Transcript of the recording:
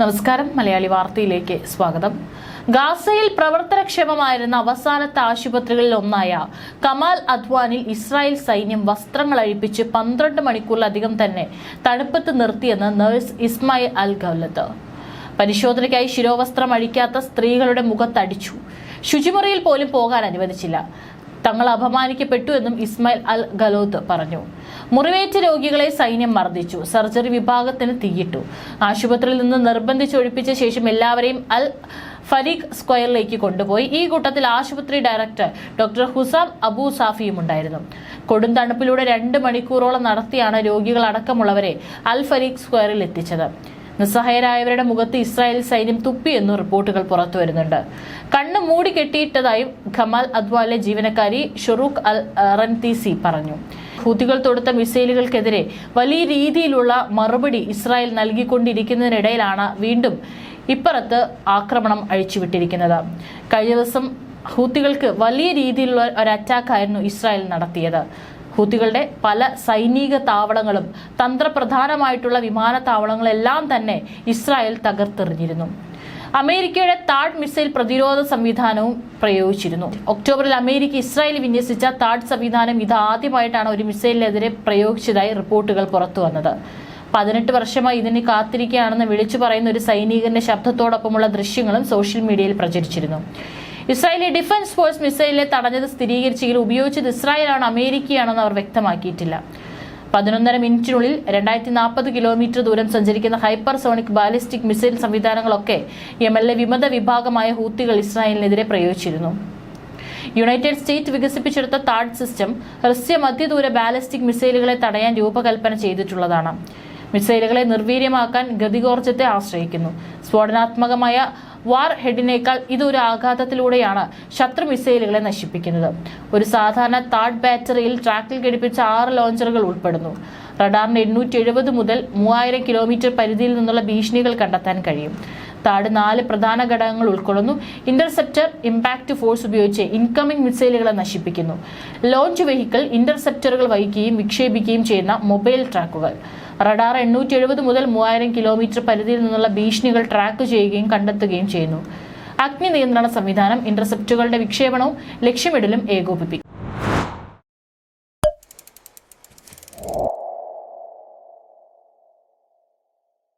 നമസ്കാരം. മലയാളി വാർത്തയിലേക്ക് സ്വാഗതം. ഗാസയിൽ പ്രവർത്തനക്ഷമമായിരുന്ന അവസാനത്തെ ആശുപത്രികളിൽ ഒന്നായ കമാൽ അദ്വാനിൽ ഇസ്രായേൽ സൈന്യം വസ്ത്രങ്ങൾ അഴിപ്പിച്ച് പന്ത്രണ്ട് മണിക്കൂറിലധികം തന്നെ തണുപ്പത്ത് നിർത്തിയെന്ന് നഴ്സ് ഇസ്മായിൽ അൽ ഗൗലത്ത്. പരിശോധനയ്ക്കായി ശിരോവസ്ത്രം അഴിക്കാത്ത സ്ത്രീകളുടെ മുഖത്തടിച്ചു. ശുചിമുറിയിൽ പോലും പോകാൻ അനുവദിച്ചില്ല. തങ്ങൾ അപമാനിക്കപ്പെട്ടു എന്നും ഇസ്മായിൽ അൽ ഗലോത്ത് പറഞ്ഞു. മുറിവേറ്റ രോഗികളെ സൈന്യം മർദ്ദിച്ചു. സർജറി വിഭാഗത്തിന് തീയിട്ടു. ആശുപത്രിയിൽ നിന്ന് നിർബന്ധിച്ചൊഴിപ്പിച്ച ശേഷം എല്ലാവരെയും അൽ ഫരീഖ് സ്ക്വയറിലേക്ക് കൊണ്ടുപോയി. ഈ കൂട്ടത്തിൽ ആശുപത്രി ഡയറക്ടർ ഡോക്ടർ ഹുസാം അബൂ സാഫിയും ഉണ്ടായിരുന്നു. കൊടും തണുപ്പിലൂടെ രണ്ട് മണിക്കൂറോളം നടത്തിയാണ് രോഗികളടക്കമുള്ളവരെ അൽ ഫരീഖ് സ്ക്വയറിൽ എത്തിച്ചത്. നിസ്സഹായരായവരുടെ മുഖത്ത് ഇസ്രായേൽ സൈന്യം തുപ്പിയെന്നും റിപ്പോർട്ടുകൾ പുറത്തു വരുന്നുണ്ട്. കണ്ണ് മൂടി കെട്ടിയിട്ടതായും ഖമാൽ അദ്വാലെ ജീവനക്കാരി ഷുറൂഖ് അൽ റൻതീസി പറഞ്ഞു. ഹൂത്തികൾ തൊടുത്ത മിസൈലുകൾക്കെതിരെ വലിയ രീതിയിലുള്ള മറുപടി ഇസ്രായേൽ നൽകിക്കൊണ്ടിരിക്കുന്നതിനിടയിലാണ് വീണ്ടും ഇപ്പുറത്ത് ആക്രമണം അഴിച്ചുവിട്ടിരിക്കുന്നത്. കഴിഞ്ഞ ദിവസം ഹൂത്തികൾക്ക് വലിയ രീതിയിലുള്ള ഒരു അറ്റാക്കായിരുന്നു ഇസ്രായേൽ നടത്തിയത്. ഹൂത്തികളുടെ പല സൈനിക താവളങ്ങളും തന്ത്രപ്രധാനമായിട്ടുള്ള വിമാനത്താവളങ്ങളെല്ലാം തന്നെ ഇസ്രായേൽ തകർത്തെറിഞ്ഞിരുന്നു. അമേരിക്കയുടെ താഡ് മിസൈൽ പ്രതിരോധ സംവിധാനവും പ്രയോഗിച്ചിരുന്നു. ഒക്ടോബറിൽ അമേരിക്ക ഇസ്രായേൽ വിന്യസിച്ച താഡ് സംവിധാനം ഇതാദ്യമായിട്ടാണ് ഒരു മിസൈലിനെതിരെ പ്രയോഗിച്ചതായി റിപ്പോർട്ടുകൾ പുറത്തു വന്നത്. പതിനെട്ട് വർഷമായി ഇതിന് കാത്തിരിക്കുകയാണെന്ന് വിളിച്ചു പറയുന്ന ഒരു സൈനികന്റെ ശബ്ദത്തോടൊപ്പമുള്ള ദൃശ്യങ്ങളും സോഷ്യൽ മീഡിയയിൽ പ്രചരിച്ചിരുന്നു. ഇസ്രായേലി ഡിഫൻസ് ഫോഴ്സ് മിസൈലിനെ തടഞ്ഞത് സ്ഥിരീകരിച്ചെങ്കിലും ഉപയോഗിച്ചത് ഇസ്രായേലാണ് അമേരിക്കയാണെന്ന് അവർ വ്യക്തമാക്കിയിട്ടില്ല. പതിനൊന്നര മിനിറ്റിനുള്ളിൽ രണ്ടായിരത്തി നാൽപ്പത് കിലോമീറ്റർ ദൂരം സഞ്ചരിക്കുന്ന ഹൈപ്പർസോണിക് ബാലിസ്റ്റിക് മിസൈൽ സംവിധാനങ്ങളൊക്കെ യമനിലെ വിമത വിഭാഗമായ ഹൂത്തികൾ ഇസ്രായേലിനെതിരെ പ്രയോഗിച്ചിരുന്നു. യുണൈറ്റഡ് സ്റ്റേറ്റ് വികസിപ്പിച്ചെടുത്ത താഡ് സിസ്റ്റം ഹ്രസ്യ മധ്യദൂര ബാലിസ്റ്റിക് മിസൈലുകളെ തടയാൻ രൂപകൽപ്പന ചെയ്തിട്ടുള്ളതാണ്. മിസൈലുകളെ നിർവീര്യമാക്കാൻ ഗതികോർജത്തെ ആശ്രയിക്കുന്നു. സ്ഫോടനാത്മകമായ വാർ ഹെഡിനേക്കാൾ ഇതൊരു ആഘാതത്തിലൂടെയാണ് ശത്രു മിസൈലുകളെ നശിപ്പിക്കുന്നത്. ഒരു സാധാരണ താഡ് ബാറ്ററിയിൽ ട്രാക്കിൽ ഘടിപ്പിച്ച ആറ് ലോഞ്ചറുകൾ ഉൾപ്പെടുന്നു. റഡാറിന് എണ്ണൂറ്റി എഴുപത് മുതൽ മൂവായിരം കിലോമീറ്റർ പരിധിയിൽ നിന്നുള്ള ഭീഷണികൾ കണ്ടെത്താൻ കഴിയും. താട് നാല് പ്രധാന ഘടകങ്ങൾ ഉൾക്കൊള്ളുന്നു. ഇന്റർസെപ്റ്റർ ഇമ്പാക്ട് ഫോഴ്സ് ഉപയോഗിച്ച് ഇൻകമിംഗ് മിസൈലുകളെ നശിപ്പിക്കുന്നു. ലോഞ്ച് വെഹിക്കിൾ ഇന്റർസെപ്റ്ററുകൾ വഹിക്കുകയും വിക്ഷേപിക്കുകയും ചെയ്യുന്ന മൊബൈൽ ട്രാക്കുകൾ. റഡാർ എണ്ണൂറ്റി എഴുപത് മുതൽ മൂവായിരം കിലോമീറ്റർ പരിധിയിൽ നിന്നുള്ള ഭീഷണികൾ ട്രാക്ക് ചെയ്യുകയും കണ്ടെത്തുകയും ചെയ്യുന്നു. അഗ്നി നിയന്ത്രണ സംവിധാനം ഇന്റർസെപ്റ്റുകളുടെ വിക്ഷേപണവും ലക്ഷ്യമിടലും ഏകോപിപ്പിക്കും.